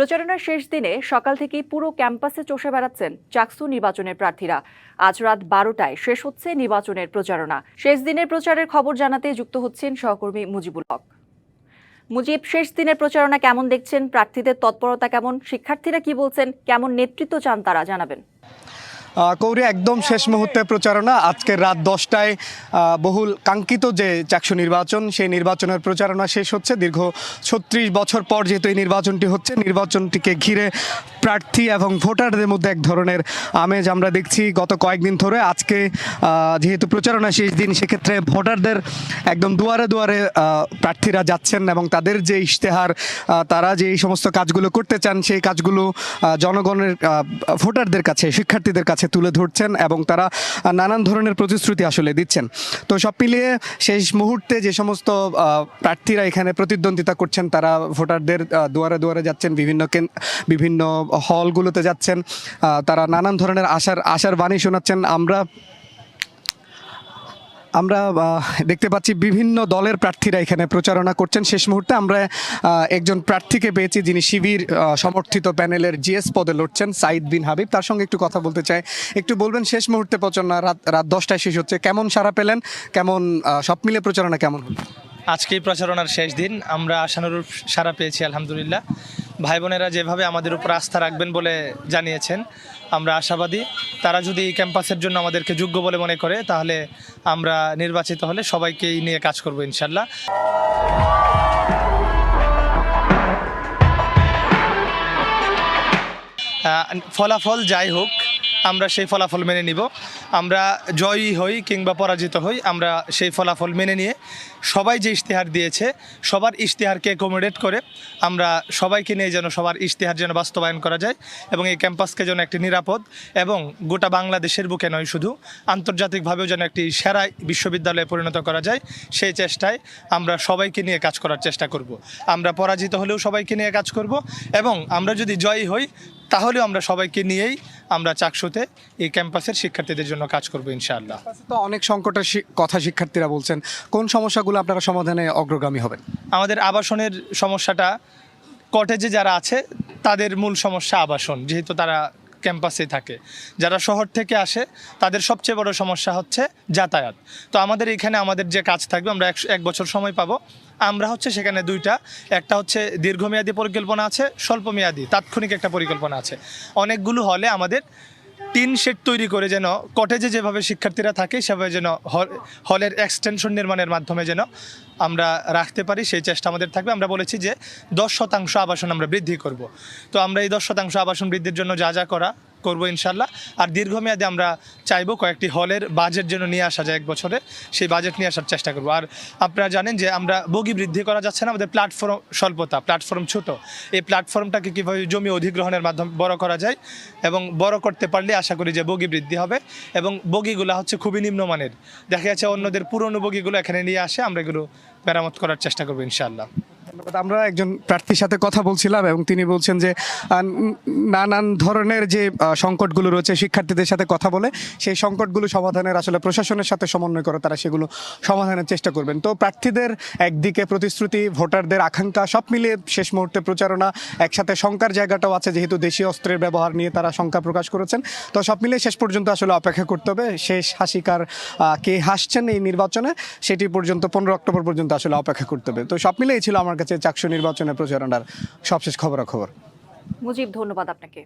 প্রচারণার শেষ দিনে সকাল থেকেই পুরো ক্যাম্পাসে চষে বেড়াচ্ছেন চাকসু নির্বাচনের প্রার্থীরা। আজ রাত বারোটায় শেষ হচ্ছে নির্বাচনের প্রচারণা। শেষ দিনের প্রচারের খবর জানাতে যুক্ত হচ্ছেন সহকর্মী মুজিবুল হক। মুজিব, শেষ দিনের প্রচারণা কেমন দেখছেন? প্রার্থীদের তৎপরতা কেমন? শিক্ষার্থীরা কি বলছেন? কেমন নেতৃত্ব চান তারা? জানাবেন। কৌরি একদম শেষ মুহূর্তে প্রচারণা। আজকে রাত দশটায় বহুল কাঙ্ক্ষিত যে চাকসু নির্বাচন, সেই নির্বাচনের প্রচারণা শেষ হচ্ছে। দীর্ঘ ছত্রিশ বছর পর যেহেতু এই নির্বাচনটি হচ্ছে, নির্বাচনটিকে ঘিরে প্রার্থী এবং ভোটারদের মধ্যে এক ধরনের আমেজ আমরা দেখছি গত কয়েকদিন ধরে। আজকে যেহেতু প্রচারণা শেষ দিন, সেক্ষেত্রে ভোটারদের একদম দুয়ারে দুয়ারে প্রার্থীরা যাচ্ছেন এবং তাদের যে ইশতেহার তারা যে এই সমস্ত কাজগুলো করতে চান, সেই কাজগুলো জনগণের ভোটারদের কাছে, শিক্ষার্থীদের কাছে তুলে ধরছেন এবং তারা নানান ধরনের প্রতিশ্রুতি আসলে দিচ্ছেন। তো সব মিলিয়ে শেষ মুহূর্তে যে সমস্ত প্রার্থীরা এখানে প্রতিদ্বন্দ্বিতা করছেন, তারা ভোটারদের দুয়ারে দুয়ারে যাচ্ছেন, বিভিন্ন বিভিন্ন হলগুলোতে যাচ্ছেন তারা নানান ধরনের আশার আশার বাণী শোনাচ্ছেন। আমরা আমরা দেখতে পাচ্ছি বিভিন্ন দলের প্রার্থীরা এখানে প্রচারণা করছেন। শেষ মুহূর্তে আমরা একজন প্রার্থীকে পেয়েছি যিনি শিবির সমর্থিত প্যানেলের জিএস পদে লড়ছেন, সাইদ বিন হাবিব। তার সঙ্গে একটু কথা বলতে চাই। একটু বলবেন, শেষ মুহূর্তে প্রচারণা রাত রাত দশটায় শেষ হচ্ছে। কেমন সারা পেলেন? কেমন সব মিলে প্রচারণা কেমন হলো? আজকে প্রচারণার শেষ দিন। আমরা আশানুরূপ সারা পেয়েছি, আলহামদুলিল্লাহ। ভাই বোনেরা যেভাবে আমাদের উপর আস্থা রাখবেন বলে জানিয়েছেন, আমরা আশাবাদী। তারা যদি এই ক্যাম্পাসের জন্য আমাদেরকে যোগ্য বলে মনে করে, তাহলে আমরা নির্বাচিত হলে সবাইকেই নিয়ে কাজ করব ইনশাল্লাহ। ফলাফল যাই হোক, আমরা সেই ফলাফল মেনে নিব। আমরা জয়ী হই কিংবা পরাজিত হই, আমরা সেই ফলাফল মেনে নিয়ে সবাই যে ইশতেহার দিয়েছে, সবার ইশতেহারকে অ্যাকোমোডেট করে আমরা সবাইকে নিয়ে যেন সবার ইশতেহার যেন বাস্তবায়ন করা যায় এবং এই ক্যাম্পাসকে যেন একটি নিরাপদ এবং গোটা বাংলাদেশের বুকে নয়, শুধু আন্তর্জাতিকভাবেও যেন একটি সেরা বিশ্ববিদ্যালয়ে পরিণত করা যায়, সেই চেষ্টায় আমরা সবাইকে নিয়ে কাজ করার চেষ্টা করব। আমরা পরাজিত হলেও সবাইকে নিয়ে কাজ করব এবং আমরা যদি জয়ী হই, তাহলেও আমরা সবাইকে নিয়েই আমরা চাকসুতে এই ক্যাম্পাসের শিক্ষার্থীদের জন্য কাজ করব ইনশাআল্লাহ। তো অনেক সংকটের কথা শিক্ষার্থীরা বলছেন। কোন সমস্যাগুলো আপনারা সমাধানে অগ্রগামী হবেন? আমাদের আবাসনের সমস্যাটা কটেজে যারা আছে তাদের মূল সমস্যা আবাসন। যেহেতু তারা ক্যাম্পাসে থাকে। যারা শহর থেকে আসে, তাদের সবচেয়ে বড় সমস্যা হচ্ছে যাতায়াত। তো আমাদের এখানে আমাদের যে কাজ থাকবে, আমরা এক বছর সময় পাবো। আমরা হচ্ছে সেখানে দুইটা। একটা হচ্ছে দীর্ঘমেয়াদী পরিকল্পনা আছে, স্বল্পমেয়াদী, তাৎক্ষণিক একটা পরিকল্পনা আছে। অনেকগুলো হলে আমাদের টিন শেড তৈরি করে যেন কটেজে যেভাবে শিক্ষার্থীরা থাকে, সেভাবে যেন হল- হলের এক্সটেনশন নির্মাণের মাধ্যমে যেন আমরা রাখতে পারি, সেই চেষ্টা আমাদের থাকবে। আমরা বলেছি যে দশ শতাংশ আবাসন আমরা বৃদ্ধি করব। তো আমরা এই দশ শতাংশ আবাসন বৃদ্ধির জন্য যা যা করা করব ইনশাল্লাহ। আর দীর্ঘমেয়াদে আমরা চাইব কয়েকটি হলের বাজেট যেন নিয়ে আসা যায় এক বছরে, সেই বাজেট নিয়ে আসার চেষ্টা করব। আর আপনারা জানেন যে আমরা বগি বৃদ্ধি করা যাচ্ছে না, আমাদের প্ল্যাটফর্ম স্বল্পতা প্ল্যাটফর্ম ছোট। এই প্ল্যাটফর্মটাকে কীভাবে জমি অধিগ্রহণের মাধ্যমে বড় করা যায় এবং বড় করতে পারলে আশা করি যে বগি বৃদ্ধি হবে এবং বগিগুলো হচ্ছে খুবই নিম্নমানের। দেখা যাচ্ছে অন্যদের পুরনো বগিগুলো এখানে নিয়ে আসে, আমরা এগুলো মেরামত করার চেষ্টা করব ইনশাআল্লাহ আমরা একজন প্রার্থীর সাথে কথা বলছিলাম এবং তিনি বলছেন যে নানান ধরনের যে সংকটগুলো রয়েছে শিক্ষার্থীদের সাথে কথা বলে, সেই সংকটগুলো সমাধানের আসলে প্রশাসনের সাথে সমন্বয় করে তারা সেগুলো সমাধানের চেষ্টা করবেন। তো প্রার্থীদের একদিকে প্রতিশ্রুতি, ভোটারদের আকাঙ্ক্ষা, সব মিলিয়ে শেষ মুহূর্তে প্রচারণা, একসাথে শঙ্কার জায়গাটাও আছে যেহেতু দেশীয় অস্ত্রের ব্যবহার নিয়ে তারা শঙ্কা প্রকাশ করেছেন। তো সব মিলিয়ে শেষ পর্যন্ত আসলে অপেক্ষা করতে হবে। শেষ হাসিকার কে হাসছেন এই নির্বাচনে, সেটি পর্যন্ত পনেরো অক্টোবর পর্যন্ত আসলে অপেক্ষা করতে হবে। তো সব মিলিয়েই ছিল আমার কাছে চাকসু নির্বাচনের প্রচারণার সবশেষ খবরাখবর। মুজিব ধন্যবাদ আপনাকে।